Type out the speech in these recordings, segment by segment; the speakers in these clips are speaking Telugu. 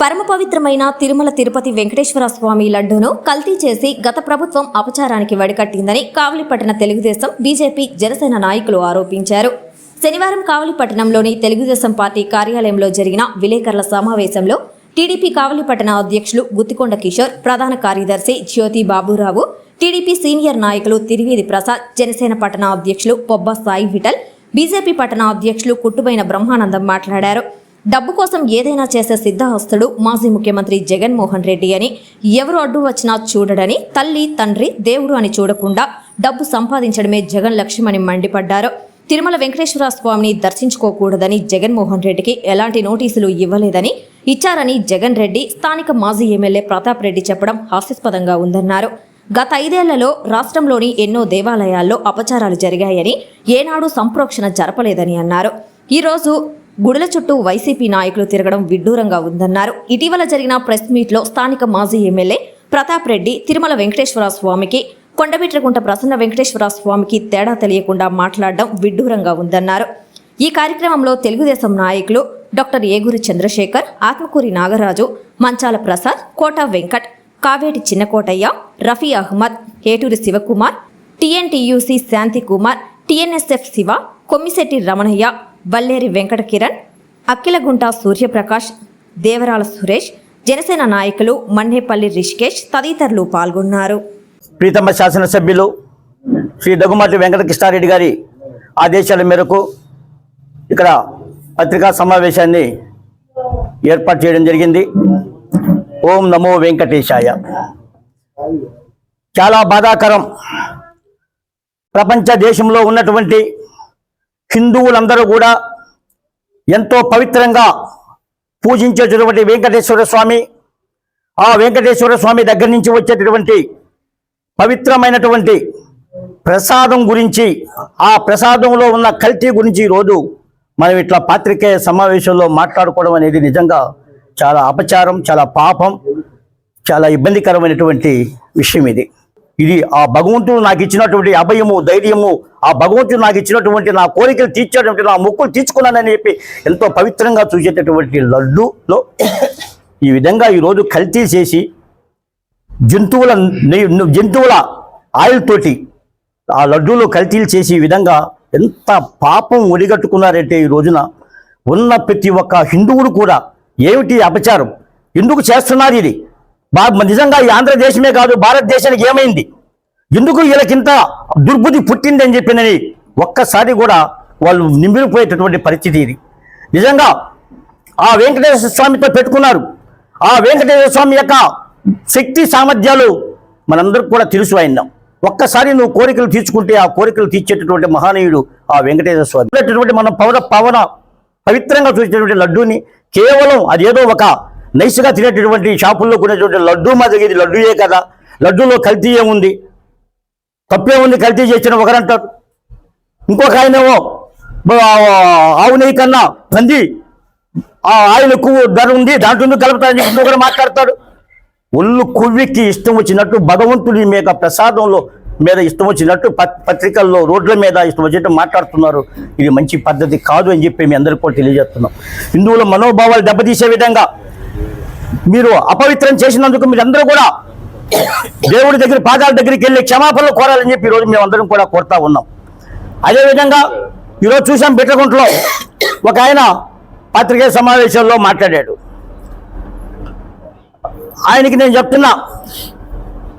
పరమ పవిత్రమైన తిరుమల తిరుపతి వెంకటేశ్వర స్వామి లడ్డూను కల్తీ చేసి గత ప్రభుత్వం అపచారానికి వడికట్టిందని కావలిపట్టణ తెలుగుదేశం బీజేపీ జనసేన నాయకులు ఆరోపించారు. శనివారం కావలిపట్టణంలోని తెలుగుదేశం పార్టీ కార్యాలయంలో జరిగిన విలేకరుల సమావేశంలో టీడీపీ కావలిపట్టణ అధ్యక్షులు గుత్తికొండ కిషోర్ ప్రధాన కార్యదర్శి జ్యోతి బాబురావు టీడీపీ సీనియర్ నాయకులు తిరివేది ప్రసాద్ జనసేన పట్టణ అధ్యక్షులు పొబ్బ సాయి విఠల్ బీజేపీ పట్టణ అధ్యక్షులు కుట్టుబైన బ్రహ్మానందం మాట్లాడారు. డబ్బు కోసం ఏదైనా చేసే సిద్ధహస్తుడు మాజీ ముఖ్యమంత్రి జగన్మోహన్ రెడ్డి అని ఎవరు అడ్డు వచ్చినా చూడడని తల్లి తండ్రి దేవుడు అని చూడకుండా డబ్బు సంపాదించడమే జగన్ లక్ష్యమని మండిపడ్డారు. తిరుమల వెంకటేశ్వర స్వామిని దర్శించుకోకూడదని జగన్మోహన్ రెడ్డికి ఎలాంటి నోటీసులు ఇవ్వలేదని ఇచ్చారని జగన్ రెడ్డి స్థానిక మాజీ ఎమ్మెల్యే ప్రతాప్ రెడ్డి చెప్పడం హాస్యాస్పదంగా ఉందన్నారు. గత ఐదేళ్ళలో రాష్ట్రంలోని ఎన్నో దేవాలయాల్లో అపచారాలు జరిగాయని ఏనాడు సంప్రోక్షణ జరపలేదని అన్నారు. ఈరోజు గుడుల చుట్టూ వైసీపీ నాయకులు తిరగడం విడ్డూరంగా ఉందన్నారు. ఇటీవల జరిగిన ప్రెస్ మీట్లో స్థానిక మాజీ ఎమ్మెల్యే ప్రతాప్ రెడ్డి తిరుమల వెంకటేశ్వర స్వామికి కొండబిట్రగుంట ప్రసన్న వెంకటేశ్వర స్వామికి తేడా తెలియకుండా మాట్లాడడం విడ్డూరంగా ఉందన్నారు. ఈ కార్యక్రమంలో తెలుగుదేశం నాయకులు doctor Eguri Chandrasekhar Atmakuri Nagaraju Manchala Prasad Kota Venkat Kaveti Chinnakotaiah Rafi Ahmed Eturi Sivakumar TNTUC Shanti Kumar TNSF Siva Kommisetti Ramanaiah Balleri Venkata Kiran Akkilagunta Suryaprakash Devarala Suresh Janasena నాయకులు మన్నేపల్లి రిషికేష్ తదితరులు పాల్గొన్నారు. ప్రీతమ్మ శాసనసభ్యులు శ్రీ దగ్గుమాటి వెంకటకృష్ణారెడ్డి గారి ఆదేశాల మేరకు ఇక్కడ పత్రికా సమావేశాన్ని ఏర్పాటు చేయడం జరిగింది. ఓం నమో వెంకటేశాయ. చాలా బాధాకరం. ప్రపంచ దేశంలో ఉన్నటువంటి హిందువులందరూ కూడా ఎంతో పవిత్రంగా పూజించేటటువంటి వెంకటేశ్వర స్వామి ఆ వెంకటేశ్వర స్వామి దగ్గర నుంచి వచ్చేటటువంటి పవిత్రమైనటువంటి ప్రసాదం గురించి ఆ ప్రసాదంలో ఉన్న కల్తీ గురించి ఈరోజు మనం ఇట్లా పాత్రికేయ సమావేశంలో మాట్లాడుకోవడం అనేది నిజంగా చాలా అపచారం చాలా పాపం చాలా ఇబ్బందికరమైనటువంటి విషయం ఇది. ఇది ఆ భగవంతుడు నాకు ఇచ్చినటువంటి అభయము ధైర్యము ఆ భగవంతుడు నాకు ఇచ్చినటువంటి నా కోరికలు తీర్చేటువంటి నా మొక్కులు తీర్చుకున్నానని చెప్పి ఎంతో పవిత్రంగా చూసేటటువంటి లడ్డులో ఈ విధంగా ఈరోజు కల్తీ చేసి జంతువుల జంతువుల ఆయిల్ తోటి ఆ లడ్డూలో కల్తీలు చేసి ఈ విధంగా ఎంత పాపం ఒడిగట్టుకున్నారంటే ఈ రోజున ఉన్న ప్రతి ఒక్క హిందువుడు కూడా ఏమిటి అపచారం? ఎందుకు చేస్తున్నారు ఇది? బా నిజంగా ఈ ఆంధ్రదేశమే కాదు భారతదేశానికి ఏమైంది? ఎందుకు వీళ్ళకింత దుర్బుద్ధి పుట్టింది అని చెప్పినని ఒక్కసారి కూడా వాళ్ళు నింపిపోయేటటువంటి పరిస్థితి ఇది. నిజంగా ఆ వెంకటేశ్వర స్వామితో పెట్టుకున్నారు. ఆ వెంకటేశ్వర స్వామి యొక్క శక్తి సామర్థ్యాలు మనందరికి కూడా తెలుసు ఆయన. ఒక్కసారి నువ్వు కోరికలు తీర్చుకుంటే ఆ కోరికలు తీర్చేటటువంటి మహానీయుడు ఆ వెంకటేశ్వర స్వామి. మన పవన పవన పవిత్రంగా చూసేటటువంటి లడ్డూని కేవలం అదేదో ఒక నైస్గా తినేటటువంటి షాపుల్లో కొనేటువంటి లడ్డూ మాదిరి ఇది లడ్డూయే కదా. లడ్డూలో కల్తీ ఏముంది? తప్పే ఉంది కల్తీ చేసిన ఒకరంటారు. ఇంకొక ఆయనేమో ఆవు నెయ్యి కన్నా పంది ఆ ఆయిల్ ఎక్కువ ధర ఉంది దాంట్లో ఎందుకు కలుపుతారని ఇంకొకరు మాట్లాడతాడు. ఒళ్ళు కొవ్వెక్కి ఇష్టం వచ్చినట్టు భగవంతుడి మీద ప్రసాదంలో మీద ఇష్టం వచ్చినట్టు పత్రికల్లో రోడ్ల మీద ఇష్టం వచ్చినట్టు మాట్లాడుతున్నారు. ఇది మంచి పద్ధతి కాదు అని చెప్పి మీ అందరికీ కూడా తెలియజేస్తున్నాం. హిందువుల మనోభావాలు దెబ్బతీసే విధంగా మీరు అపవిత్రం చేసినందుకు మీరందరూ కూడా దేవుడి దగ్గర పాదాల దగ్గరికి వెళ్ళి క్షమాపణలు కోరాలని చెప్పి ఈరోజు మేమందరం కూడా కోరుతా ఉన్నాం. అదేవిధంగా ఈరోజు చూసాం బిట్రగుంటలో ఒక ఆయన పత్రికా సమావేశంలో మాట్లాడాడు. ఆయనకి నేను చెప్తున్నా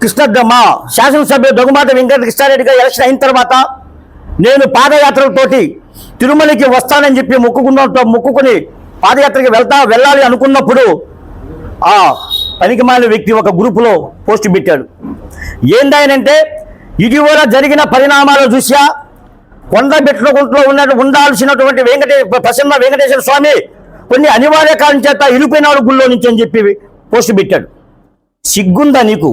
కృష్ణ మా శాసనసభ్యుడు దొంగమాట వెంకట కృష్ణారెడ్డి గారు ఎలక్షన్ అయిన తర్వాత నేను పాదయాత్రలతోటి తిరుమలకి వస్తానని చెప్పి మొక్కుకున్నతో మొక్కుకుని పాదయాత్రకి వెళ్తా వెళ్ళాలి అనుకున్నప్పుడు ఆ పనికిమాలిన వ్యక్తి ఒక గ్రూపులో పోస్ట్ పెట్టాడు. ఏందాయనంటే ఇటీవల జరిగిన పరిణామాల దృష్ట్యా కొండ పెట్టుకుంటూ ఉన్నట్టు ఉండాల్సినటువంటి వెంకటే ప్రసన్న వెంకటేశ్వర స్వామి కొన్ని అనివార్య కారణం చేత ఇరుపైనాడు గుళ్ళో నుంచి అని చెప్పి పోస్ట్ పెట్టాడు. సిగ్గుందా నీకు?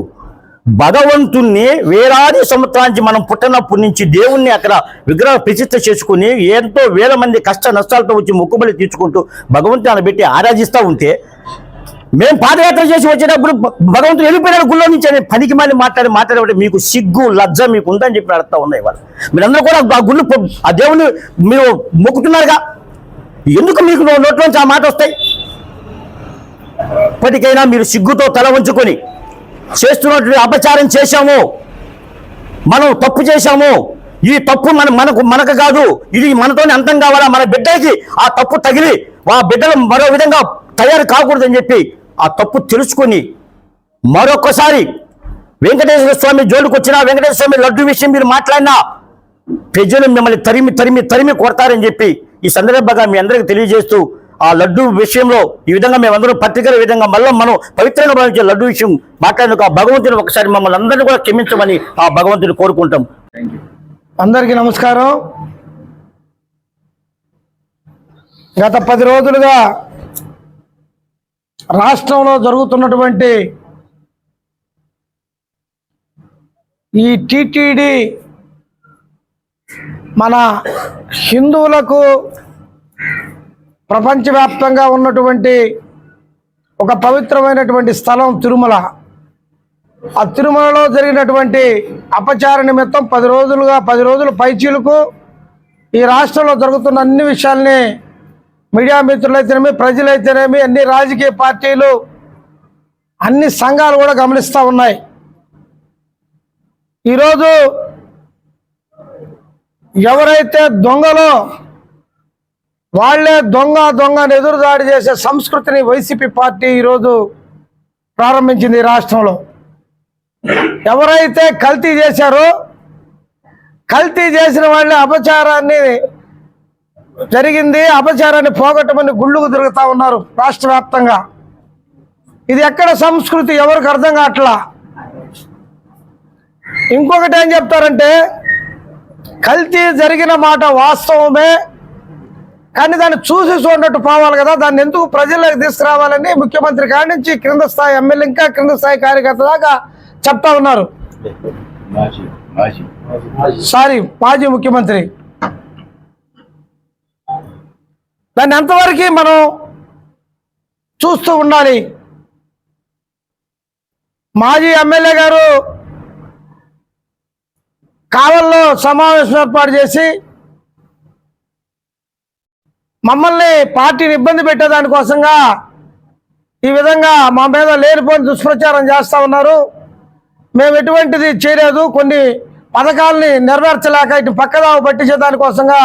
భగవంతుణ్ణి వేలాది సంవత్సరానికి మనం పుట్టినప్పటి నుంచి దేవుణ్ణి అక్కడ విగ్రహ ప్రతిష్ట చేసుకుని ఎంతో వేల మంది కష్ట నష్టాలతో వచ్చి మొక్కుబలి తీర్చుకుంటూ భగవంతుని పెట్టి ఆరాధిస్తూ ఉంటే మేము పాదయాత్ర చేసి వచ్చేటప్పుడు భగవంతుడు వెళ్ళిపోయినాడు గుళ్ళో నుంచి అని పనికి మళ్ళీ మాట్లాడి మాట్లాడే మీకు సిగ్గు లజ్జ మీకు ఉందని చెప్పి అడుగుతా ఉన్నాయి వాళ్ళు. మీరందరూ కూడా ఆ గుళ్ళు ఆ దేవుని మీరు మొక్కుతున్నారుగా. ఎందుకు మీకు నో- నోట్లోంచి ఆ మాట వస్తాయి? ఇప్పటికైనా మీరు సిగ్గుతో తల ఉంచుకొని చేస్తున్నటువంటి అపచారం చేశాము. మనం తప్పు చేశాము. ఈ తప్పు మన మనకు మనకు కాదు. ఇది మనతోనే అంతం కావాలా? మన బిడ్డకి ఆ తప్పు తగిలి ఆ బిడ్డలు మరో విధంగా తయారు కాకూడదని చెప్పి ఆ తప్పు తెలుసుకొని మరొకసారి వెంకటేశ్వర స్వామి జోలికి వచ్చినా వెంకటేశ్వర స్వామి లడ్డు విషయం మీరు మాట్లాడినా ప్రజలు మిమ్మల్ని తరిమి తరిమి తరిమి కొడతారని చెప్పి ఈ సందర్భంగా మీ అందరికీ తెలియజేస్తూ ఆ లడ్డు విషయంలో ఈ విధంగా మేమందరం పత్రికల విధంగా మళ్ళీ మనం పవిత్రంగా భావించే లడ్డు విషయం మాట్లాడినందుకు ఆ భగవంతుని ఒకసారి మమ్మల్ని అందరినీ కూడా క్షమించమని ఆ భగవంతుని కోరుకుంటాం. అందరికీ నమస్కారం. గత పది రోజులుగా రాష్ట్రంలో జరుగుతున్నటువంటి ఈ టిటిడి మన హిందువులకు ప్రపంచవ్యాప్తంగా ఉన్నటువంటి ఒక పవిత్రమైనటువంటి స్థలం తిరుమల. ఆ తిరుమలలో జరిగినటువంటి అపచార నిమిత్తం పది రోజులుగా పది రోజులు పైచీలకు ఈ రాష్ట్రంలో జరుగుతున్న అన్ని విషయాల్ని మీడియా మిత్రులైతేనేమి ప్రజలైతేనేమి అన్ని రాజకీయ పార్టీలు అన్ని సంఘాలు కూడా గమనిస్తూ ఉన్నాయి. ఈరోజు ఎవరైతే దొంగలో వాళ్ళే దొంగ దొంగ అని ఎదురుదాడి చేసే సంస్కృతిని వైసీపీ పార్టీ ఈరోజు ప్రారంభించింది రాష్ట్రంలో. ఎవరైతే కల్తీ చేశారో కల్తీ చేసిన వాళ్ళ అపచారాన్ని జరిగింది. అపచారాన్ని పోగొట్టమని గుళ్ళుకు తిరుగుతా ఉన్నారు రాష్ట్ర వ్యాప్తంగా ఇది ఎక్కడ సంస్కృతి? ఎవరికి అర్థం కావట్లా? ఇంకొకటి ఏం చెప్తారంటే కల్తీ జరిగిన మాట వాస్తవమే కానీ దాన్ని చూసి చూడనట్టు పోవాలి కదా. దాన్ని ఎందుకు ప్రజల్లోకి తీసుకురావాలని ముఖ్యమంత్రి కాడి నుంచి క్రింద స్థాయి ఎమ్మెల్యే ఇంకా క్రింద స్థాయి కార్యకర్త దాకా చెప్తా ఉన్నారు. సారీ మాజీ ముఖ్యమంత్రి. దాన్ని ఎంతవరకు మనం చూస్తూ ఉండాలి? మాజీ ఎమ్మెల్యే గారు కావల్లో సమావేశం ఏర్పాటు చేసి మమ్మల్ని పార్టీని ఇబ్బంది పెట్టేదానికోసంగా ఈ విధంగా మా మీద లేనిపోని దుష్ప్రచారం చేస్తూ ఉన్నారు. మేము ఎటువంటిది చేయలేదు. కొన్ని పథకాలని నెరవేర్చలేక ఇటు పక్కదావ పట్టించే దానికోసంగా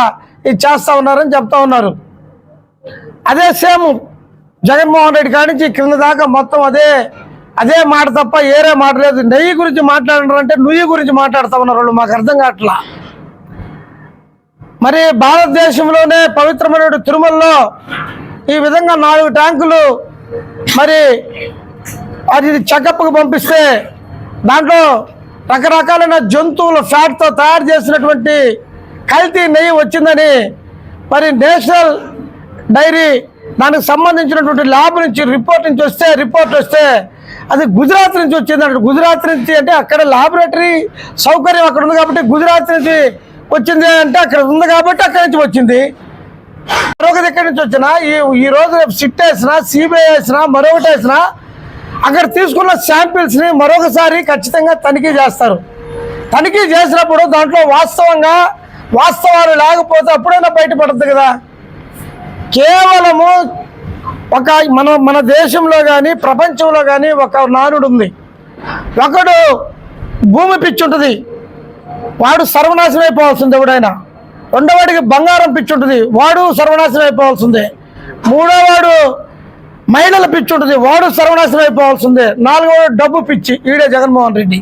ఇది చేస్తూ ఉన్నారని చెప్తా ఉన్నారు. అదే సేమ్ జగన్మోహన్ రెడ్డి కానించి నుంచి క్రింద దాకా మొత్తం అదే అదే మాట తప్ప ఏరే మాట లేదు. నెయ్యి గురించి మాట్లాడారు అంటే నుయ్యి గురించి మాట్లాడుతూ ఉన్నారు వాళ్ళు. మాకు అర్థం కావట్లా. మరి భారతదేశంలోనే పవిత్రమైన తిరుమలలో ఈ విధంగా నాలుగు ట్యాంకులు మరి అది చెకప్కి పంపిస్తే దాంట్లో రకరకాలైన జంతువుల ఫ్యాట్తో తయారు చేసినటువంటి కల్తీ నెయ్యి వచ్చిందని మరి నేషనల్ డైరీ దానికి సంబంధించినటువంటి ల్యాబ్ నుంచి రిపోర్ట్ నుంచి వస్తే రిపోర్ట్ వస్తే అది గుజరాత్ నుంచి వచ్చింది అంటే గుజరాత్ నుంచి అంటే అక్కడ లాబొరేటరీ సౌకర్యం అక్కడ ఉంది కాబట్టి గుజరాత్ నుంచి వచ్చింది అంటే అక్కడ ఉంది కాబట్టి అక్కడి నుంచి వచ్చింది. మరొకటి ఎక్కడి నుంచి వచ్చినా ఈ ఈ రోజు రేపు సిట్ వేసినా సిబిఐ వేసినా మరొకటి వేసినా అక్కడ తీసుకున్న శాంపిల్స్ని మరొకసారి ఖచ్చితంగా తనిఖీ చేస్తారు. తనిఖీ చేసినప్పుడు దాంట్లో వాస్తవంగా వాస్తవాలు లేకపోతే అప్పుడైనా బయటపడుతుంది కదా. కేవలము ఒక మన మన దేశంలో కానీ ప్రపంచంలో కానీ ఒక నానుడు ఉంది ఒకడు భూమి పిచ్చి ఉంటుంది వాడు సర్వనాశనం అయిపోవాల్సిందే ఎవడైనా. రెండోవాడికి బంగారం పిచ్చి ఉంటుంది వాడు సర్వనాశనం అయిపోవాల్సిందే మూడోవాడు మహిళల పిచ్చి ఉంటుంది వాడు సర్వనాశనం అయిపోవాల్సిందే నాలుగోవాడు డబ్బు పిచ్చి. ఈడే జగన్మోహన్ రెడ్డి.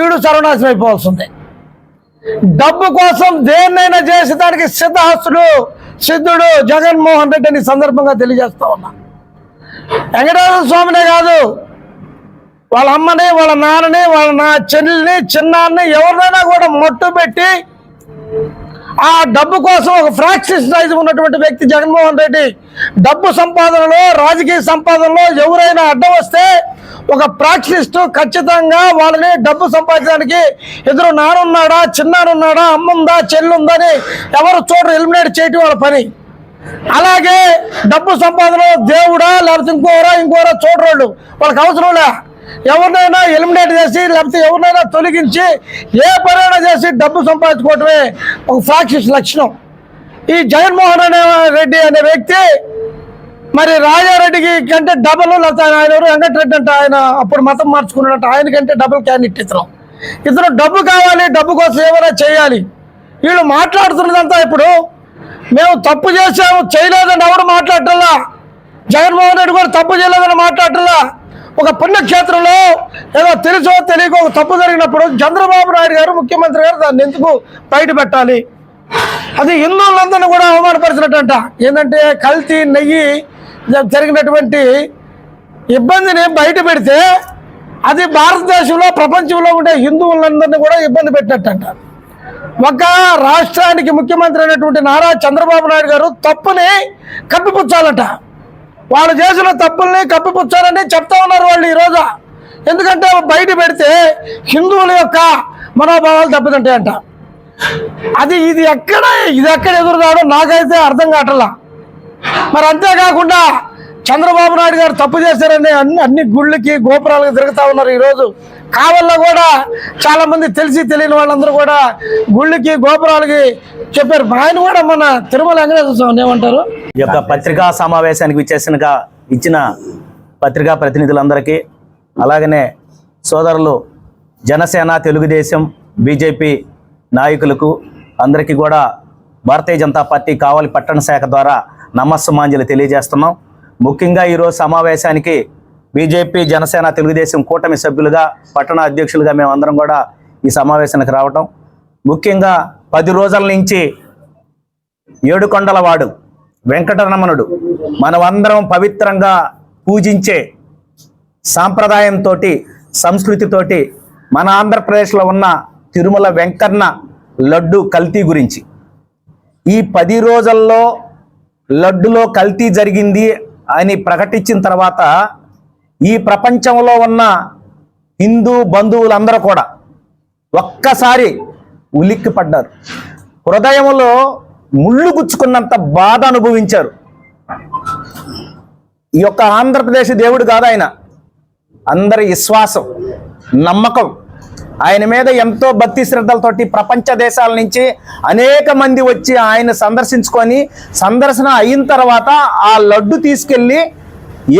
ఈడు సర్వనాశనం అయిపోవాల్సిందే డబ్బు కోసం దేన్నైనా చేసి దానికి సిద్ధహస్తుడు సిద్ధుడు జగన్మోహన్ రెడ్డిని సందర్భంగా తెలియజేస్తా ఉన్నా. వెంకటేశ్వర స్వామినే కాదు వాళ్ళ అమ్మని వాళ్ళ నాన్నని వాళ్ళ నా చెల్లిని చిన్నాన్ని ఎవరినైనా కూడా మొట్టు పెట్టి ఆ డబ్బు కోసం ఒక ఫ్రాక్షన్ సైజు ఉన్నటువంటి వ్యక్తి జగన్మోహన్ రెడ్డి డబ్బు సంపాదనలో రాజకీయ సంపాదనలో ఎవరైనా అడ్డం వస్తే ఒక ప్రాక్సిస్ట్ ఖచ్చితంగా వాళ్ళని డబ్బు సంపాదించడానికి ఎదురు నానున్నాడా చిన్నానున్నాడా అమ్ముందా అని ఎవరు చూడరు ఎలిమినేట్ చేయటం వాళ్ళ పని. అలాగే డబ్బు సంపాదన దేవుడా లేకపోతే ఇంకోరా ఇంకోరా చూడరోళ్ళు. వాళ్ళకి అవసరంలే ఎవరినైనా ఎలిమినేట్ చేసి లేకపోతే ఎవరినైనా తొలగించి ఏ పనైనా చేసి డబ్బు సంపాదించుకోవటమే ఒక ఫ్రాక్షిస్ లక్షణం. ఈ జగన్మోహన్ అనే రెడ్డి అనే వ్యక్తి మరి రాజారెడ్డికి కంటే డబల్ ఆయన వెంకటరెడ్డి అంటే ఆయన. అప్పుడు మతం మార్చుకున్నట్టు ఆయనకంటే డబుల్ క్యాండిడేట్ ఇతను ఇతను డబ్బు కావాలి డబ్బు కోసం ఏమైనా చేయాలి. వీళ్ళు మాట్లాడుతున్నదంతా ఇప్పుడు మేము తప్పు చేసాము చేయలేదని ఎవరు మాట్లాడటంలా? జగన్మోహన్ రెడ్డి కూడా తప్పు చేయలేదని మాట్లాడటంలా? ఒక పుణ్యక్షేత్రంలో ఏదో తెలుసో తెలియక ఒక తప్పు జరిగినప్పుడు చంద్రబాబు నాయుడు గారు ముఖ్యమంత్రి గారు దాన్ని ఎందుకు బయట పెట్టాలి? అది హిందువులందరినీ కూడా అవమానపరిచినట్టంట. ఏంటంటే కల్తీ నెయ్యి జరిగినటువంటి ఇబ్బందిని బయట పెడితే అది భారతదేశంలో ప్రపంచంలో ఉండే హిందువులందరినీ కూడా ఇబ్బంది పెట్టినట్టంట. ఒక రాష్ట్రానికి ముఖ్యమంత్రి అయినటువంటి నారా చంద్రబాబు నాయుడు గారు తప్పుని కప్పిపుచ్చాలట. వాళ్ళు చేసిన తప్పుల్ని కప్పిపుచ్చాలని చెప్తా ఉన్నారు వాళ్ళు ఈరోజు ఎందుకంటే బయట పెడితే హిందువుల యొక్క మనోభావాలు దెబ్బతింటాయంట. అది ఇది ఎక్కడ ఇది ఎక్కడ ఎదురుదాడో నాకైతే అర్థం కావట్లా. మరి అంతేకాకుండా చంద్రబాబు నాయుడు గారు తప్పు చేశారని అన్ని అన్ని గుళ్ళకి గోపురాలకు తిరుగుతా ఉన్నారు ఈరోజు. కావల్లో కూడా చాలా మంది తెలిసి తెలియని వాళ్ళందరూ కూడా గుళ్ళకి గోపురాలకి చెప్పారు. ఆయన కూడా మన తిరుమల వెంకటేశ్వర స్వామి ఏమంటారు? ఈ యొక్క పత్రికా సమావేశానికి విచ్చేసినగా ఇచ్చిన పత్రికా ప్రతినిధులందరికీ అలాగనే సోదరులు జనసేన తెలుగుదేశం బీజేపీ నాయకులకు అందరికీ కూడా భారతీయ జనతా పార్టీ కావలి పట్టణ శాఖ ద్వారా నమస్సుమాంజలి తెలియజేస్తున్నాం. ముఖ్యంగా ఈరోజు సమావేశానికి బీజేపీ జనసేన తెలుగుదేశం కూటమి సభ్యులుగా పట్టణ అధ్యక్షులుగా మేమందరం కూడా ఈ సమావేశానికి రావటం. ముఖ్యంగా పది రోజుల నుంచి ఏడుకొండలవాడు వెంకటరమణుడు మనమందరం పవిత్రంగా పూజించే సాంప్రదాయంతో సంస్కృతితోటి మన ఆంధ్రప్రదేశ్లో ఉన్న తిరుమల వెంకన్న లడ్డు కల్తీ గురించి. ఈ పది రోజుల్లో లడ్డులో కల్తీ జరిగింది అని ప్రకటించిన తర్వాత ఈ ప్రపంచంలో ఉన్న హిందూ బంధువులందరూ కూడా ఒక్కసారి ఉలిక్కి పడ్డారు హృదయంలో ముళ్ళు గుచ్చుకున్నంత బాధ అనుభవించారు. ఈ యొక్క ఆంధ్రప్రదేశ్ దేవుడు కాదు ఆయన. అందరి విశ్వాసం నమ్మకం ఆయన మీద ఎంతో భక్తి శ్రద్ధలతోటి ప్రపంచ దేశాల నుంచి అనేక మంది వచ్చి ఆయన సందర్శించుకొని సందర్శన అయిన తర్వాత ఆ లడ్డు తీసుకెళ్ళి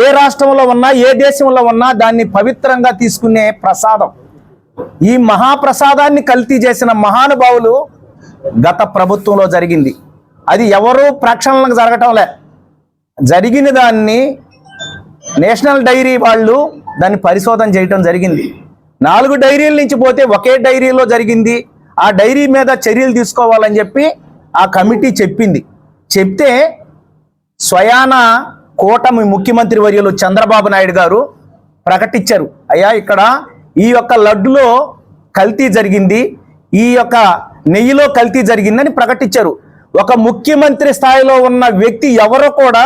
ఏ రాష్ట్రంలో ఉన్నా ఏ దేశంలో ఉన్నా దాన్ని పవిత్రంగా తీసుకునే ప్రసాదం. ఈ మహాప్రసాదాన్ని కల్తీ చేసిన మహానుభావులు గత ప్రభుత్వంలో జరిగింది. అది ఎవరూ ప్రక్షాళనకు జరగటంలే జరిగిన దాన్ని నేషనల్ డైరీ వాళ్ళు దాన్ని పరిశోధన చేయటం జరిగింది. నాలుగు డైరీల నుంచి పోతే ఒకే డైరీలో జరిగింది. ఆ డైరీ మీద చర్యలు తీసుకోవాలని చెప్పి ఆ కమిటీ చెప్పింది. చెప్తే స్వయాన కూటమి ముఖ్యమంత్రి వర్యులు చంద్రబాబు నాయుడు గారు ప్రకటించారు. అయ్యా ఇక్కడ ఈ యొక్క లడ్డులో కల్తీ జరిగింది. ఈ యొక్క నెయ్యిలో కల్తీ జరిగిందని ప్రకటించారు. ఒక ముఖ్యమంత్రి స్థాయిలో ఉన్న వ్యక్తి ఎవరో కూడా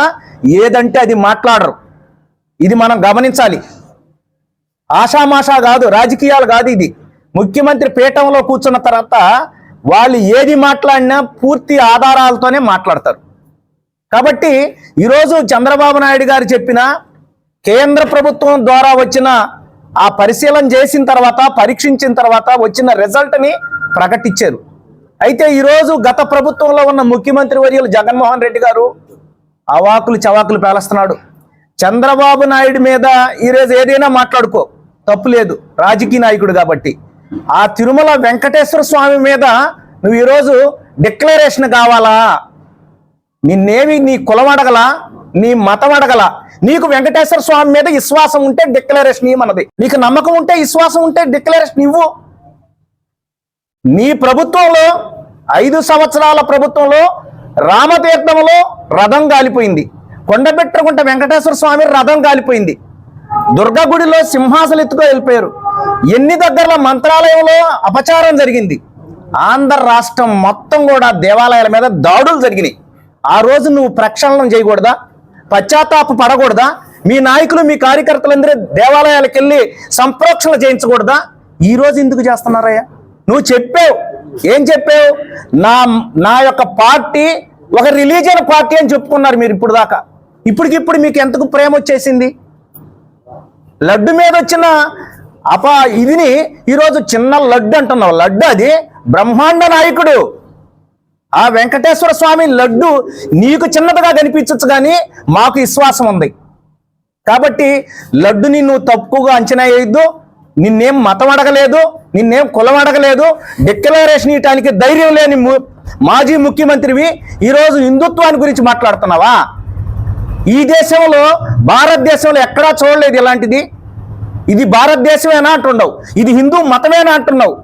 ఏదంటే అది మాట్లాడరు. ఇది మనం గమనించాలి. ఆషామాషా కాదు రాజకీయాలు కాదు ఇది. ముఖ్యమంత్రి పీఠంలో కూర్చున్న తర్వాత వాళ్ళు ఏది మాట్లాడినా పూర్తి ఆధారాలతోనే మాట్లాడతారు. కాబట్టి ఈరోజు చంద్రబాబు నాయుడు గారు చెప్పిన కేంద్ర ప్రభుత్వం ద్వారా వచ్చిన ఆ పరిశీలన చేసిన తర్వాత పరీక్షించిన తర్వాత వచ్చిన రిజల్ట్ని ప్రకటించారు. అయితే ఈరోజు గత ప్రభుత్వంలో ఉన్న ముఖ్యమంత్రి వర్యులు జగన్మోహన్ రెడ్డి గారు అవాకులు చవాకులు పేలుస్తున్నాడు. చంద్రబాబు నాయుడు మీద ఈరోజు ఏదైనా మాట్లాడుకో. తప్పు లేదు. రాజకీయ నాయకుడు కాబట్టి. ఆ తిరుమల వెంకటేశ్వర స్వామి మీద నువ్వు ఈరోజు డిక్లరేషన్ కావాలా? నిన్నేమి నీ కులం అడగల? నీ మతం అడగల? నీకు వెంకటేశ్వర స్వామి మీద విశ్వాసం ఉంటే డిక్లరేషన్ ఇవ్వమన్నది. నీకు నమ్మకం ఉంటే విశ్వాసం ఉంటే డిక్లరేషన్ ఇవ్వు. నీ ప్రభుత్వంలో ఐదు సంవత్సరాల ప్రభుత్వంలో రామతీర్థంలో రథం గాలిపోయింది కొండబెట్టకుంట వెంకటేశ్వర స్వామి రథం గాలిపోయింది దుర్గా గుడిలో సింహాసలు ఎత్తుకో వెళ్ళిపోయారు. ఎన్ని దగ్గరలో మంత్రాలయంలో అపచారం జరిగింది? ఆంధ్ర రాష్ట్రం మొత్తం కూడా దేవాలయాల మీద దాడులు జరిగినాయి. ఆ రోజు నువ్వు ప్రక్షాళనం చేయకూడదా? పశ్చాత్తాప పడకూడదా? మీ నాయకులు మీ కార్యకర్తలందరూ దేవాలయాలకు వెళ్ళి సంప్రోక్షణ చేయించకూడదా? ఈరోజు ఎందుకు చేస్తున్నారయ్యా? నువ్వు చెప్పావు. ఏం చెప్పావు? నా నా యొక్క పార్టీ ఒక రిలీజియన్ పార్టీ అని చెప్పుకున్నారు మీరు ఇప్పుడు దాకా ఇప్పటికిప్పుడు మీకు ఎంతకు ప్రేమ వచ్చేసింది? లడ్డు మీద వచ్చిన అప ఇదిని ఈరోజు చిన్న లడ్డు అంటున్నావు. లడ్డు అది బ్రహ్మాండ నాయకుడు. ఆ వెంకటేశ్వర స్వామి లడ్డు నీకు చిన్నదిగా కనిపించచ్చు కానీ మాకు విశ్వాసం ఉంది. కాబట్టి లడ్డుని నువ్వు తక్కువగా అంచనా వేయొద్దు. నిన్నేం మతం అడగలేదు నిన్నేం కులం అడగలేదు డిక్లరేషన్ ఇవ్వటానికి ధైర్యం లేని ము- మాజీ ముఖ్యమంత్రివి ఈరోజు హిందుత్వాన్ని గురించి మాట్లాడుతున్నావా? ఈ దేశంలో భారతదేశంలో ఎక్కడా చూడలేదు ఇలాంటిది. ఇది భారతదేశమేనా అంటున్నావు ఇది హిందూ మతమేనా అంటున్నావు.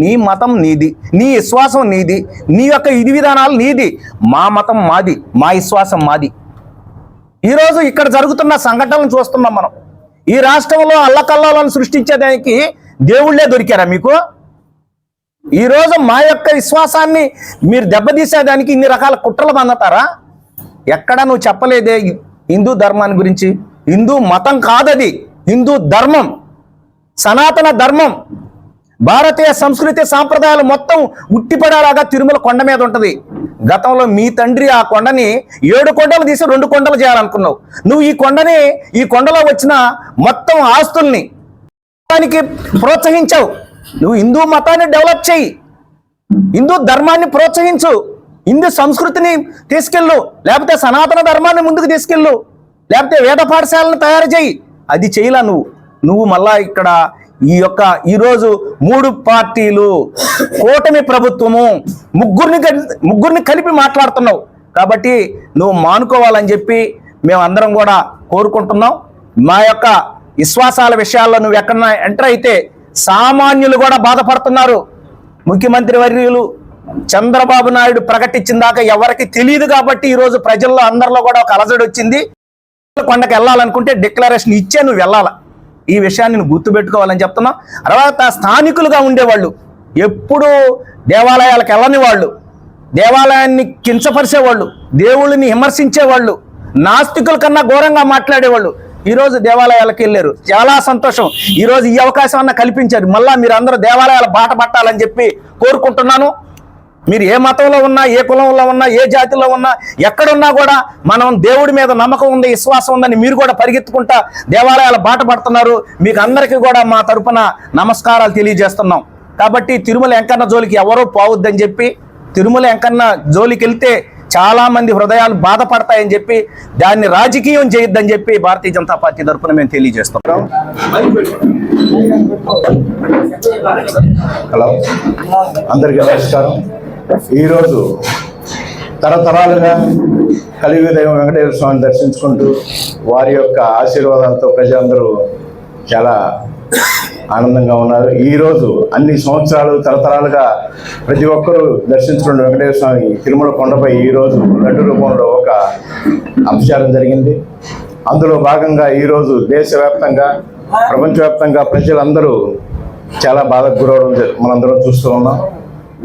నీ మతం నీది నీ విశ్వాసం నీది నీ యొక్క ఇది విధానాలు నీది మా మతం మాది మా విశ్వాసం మాది. ఈరోజు ఇక్కడ జరుగుతున్న సంఘటనలు చూస్తున్నాం మనం. ఈ రాష్ట్రంలో అల్లకల్లాలను సృష్టించేదానికి దేవుళ్ళే దొరికారా మీకు? ఈరోజు మా యొక్క విశ్వాసాన్ని మీరు దెబ్బతీసేదానికి ఇన్ని రకాల కుట్రలు పొందుతారా ఎక్కడ నువ్వు చెప్పలేదే హిందూ ధర్మాన్ని గురించి? హిందూ మతం కాదది. హిందూ ధర్మం సనాతన ధర్మం భారతీయ సంస్కృతి సాంప్రదాయాలు మొత్తం ఉట్టిపడేలాగా తిరుమల కొండ మీద ఉంటుంది. గతంలో మీ తండ్రి ఆ కొండని ఏడు కొండలు తీసి రెండు కొండలు చేయాలనుకున్నావు. నువ్వు ఈ కొండని ఈ కొండలో వచ్చిన మొత్తం ఆస్తుల్ని దానికి ప్రోత్సహించావు. నువ్వు హిందూ మతాన్ని డెవలప్ చేయి. హిందూ ధర్మాన్ని ప్రోత్సహించు. హిందూ సంస్కృతిని తీసుకెళ్ళు. లేకపోతే సనాతన ధర్మాన్ని ముందుకు తీసుకెళ్ళు. లేకపోతే వేద పాఠశాలను తయారు చేయి. అది చేయలా నువ్వు. నువ్వు మళ్ళా ఇక్కడ ఈ యొక్క ఈరోజు మూడు పార్టీలు కూటమి ప్రభుత్వము ముగ్గురిని కలి- ముగ్గురిని కలిపి మాట్లాడుతున్నావు. కాబట్టి నువ్వు మానుకోవాలని చెప్పి మేమందరం కూడా కోరుకుంటున్నాం. మా యొక్క విశ్వాసాల విషయాల్లో నువ్వు ఎక్కడన్నా ఎంటర్ అయితే సామాన్యులు కూడా బాధపడుతున్నారు. ముఖ్యమంత్రి వర్యులు చంద్రబాబు నాయుడు ప్రకటించిన దాకా ఎవరికి తెలియదు కాబట్టి ఈరోజు ప్రజల్లో అందరిలో కూడా ఒక అలజడి వచ్చింది. కొండకు వెళ్ళాలనుకుంటే డిక్లరేషన్ ఇచ్చే నువ్వు వెళ్ళాలా? ఈ విషయాన్ని నువ్వు గుర్తుపెట్టుకోవాలని చెప్తున్నా. తర్వాత స్థానికులుగా ఉండేవాళ్ళు ఎప్పుడు దేవాలయాలకు వెళ్ళని వాళ్ళు దేవాలయాన్ని కించపరిచేవాళ్ళు దేవుళ్ళని విమర్శించేవాళ్ళు నాస్తికుల కన్నా ఘోరంగా మాట్లాడేవాళ్ళు ఈరోజు దేవాలయాలకు వెళ్ళారు. చాలా సంతోషం. ఈ రోజు ఈ అవకాశం అన్న కల్పించారు. మళ్ళా మీరు అందరూ దేవాలయాల బాట పట్టాలని చెప్పి కోరుకుంటున్నాను. మీరు ఏ మతంలో ఉన్నా ఏ కులంలో ఉన్నా ఏ జాతిలో ఉన్నా ఎక్కడున్నా కూడా మనం దేవుడి మీద నమ్మకం ఉంది విశ్వాసం ఉందని మీరు కూడా పరిగెత్తుకుంటా దేవాలయాల బాట పడుతున్నారు. మీకు అందరికీ కూడా మా తరపున నమస్కారాలు తెలియజేస్తున్నాం. కాబట్టి తిరుమల వెంకన్న జోలికి ఎవరో పోవద్దని చెప్పి తిరుమల వెంకన్న జోలికి వెళ్తే చాలామంది హృదయాలు బాధపడతాయని చెప్పి దాన్ని రాజకీయం చేయొద్దని చెప్పి భారతీయ జనతా పార్టీ తరఫున మేము తెలియజేస్తాం హలో. అందరికీ నమస్కారం. ఈరోజు తరతరాలుగా కలియుగ వెంకటేశ్వర స్వామిని దర్శించుకుంటూ వారి యొక్క ఆశీర్వాదాలతో ప్రజలందరూ చాలా ఆనందంగా ఉన్నారు. ఈరోజు అన్ని సంవత్సరాలు తరతరాలుగా ప్రతి ఒక్కరూ దర్శించుకున్న వెంకటేశ్వర స్వామి తిరుమల కొండపై ఈరోజు లడ్డు రూపంలో ఒక అంశాలం జరిగింది. అందులో భాగంగా ఈరోజు దేశవ్యాప్తంగా ప్రపంచవ్యాప్తంగా ప్రజలందరూ చాలా బాధకు గురవడం మనందరం చూస్తూ ఉన్నాం.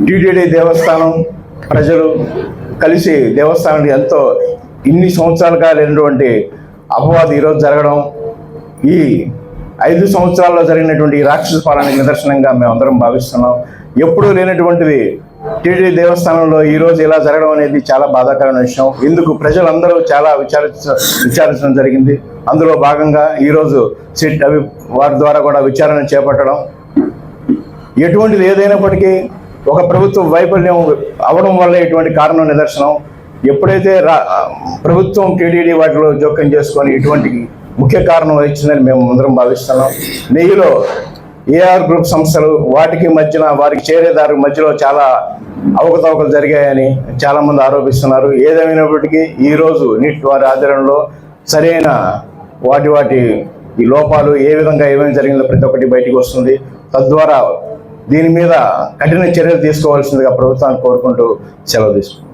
టీటీడీ దేవస్థానం ప్రజలు కలిసి దేవస్థానానికి ఎంతో ఇన్ని సంవత్సరాలుగా లేనటువంటి అపవాదం ఈరోజు జరగడం ఈ ఐదు సంవత్సరాల్లో జరిగినటువంటి ఈ రాక్షస పాలనకి నిదర్శనంగా మేము అందరం భావిస్తున్నాం. ఎప్పుడూ లేనటువంటిది టీడీ దేవస్థానంలో ఈరోజు ఇలా జరగడం అనేది చాలా బాధాకరమైన విషయం. ఇందుకు ప్రజలందరూ చాలా విచారించ విచారించడం జరిగింది. అందులో భాగంగా ఈరోజు సిట్ అవి వారి ద్వారా కూడా విచారణ చేపట్టడం. ఎటువంటిది ఏదైనప్పటికీ ఒక ప్రభుత్వ వైఫల్యం అవడం వల్ల ఇటువంటి కారణం నిదర్శనం. ఎప్పుడైతే రా ప్రభుత్వం టీడీడీ వాటిలో జోక్యం చేసుకొని ఇటువంటి ముఖ్య కారణం వచ్చిందని మేము అందరం భావిస్తున్నాం. నెయ్యిలో ఏఆర్ గ్రూప్ సంస్థలు వాటికి మధ్యన వారికి చేరేదారు మధ్యలో చాలా అవకతవకలు జరిగాయని చాలామంది ఆరోపిస్తున్నారు. ఏదేమైనప్పటికీ ఈరోజు నీటి వారి ఆధ్వర్యంలో సరైన వాటి వాటి ఈ లోపాలు ఏ విధంగా ఏమేమి జరిగిందో ప్రతి ఒక్కటి బయటికి వస్తుంది. తద్వారా దీని మీద కఠిన చర్యలు తీసుకోవాల్సిందిగా ప్రభుత్వాన్ని కోరుకుంటూ సెలవు తీసుకుంటాం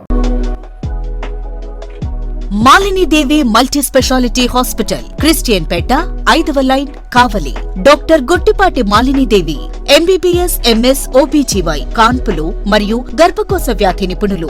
Malinidevi multi specialty hospital Christian Peta ఐదవ line Kavali. Doctor Gottipati Malinidevi MBBS MS OBGY కాన్పులు మరియు గర్భకోశ వ్యాధి నిపుణులు.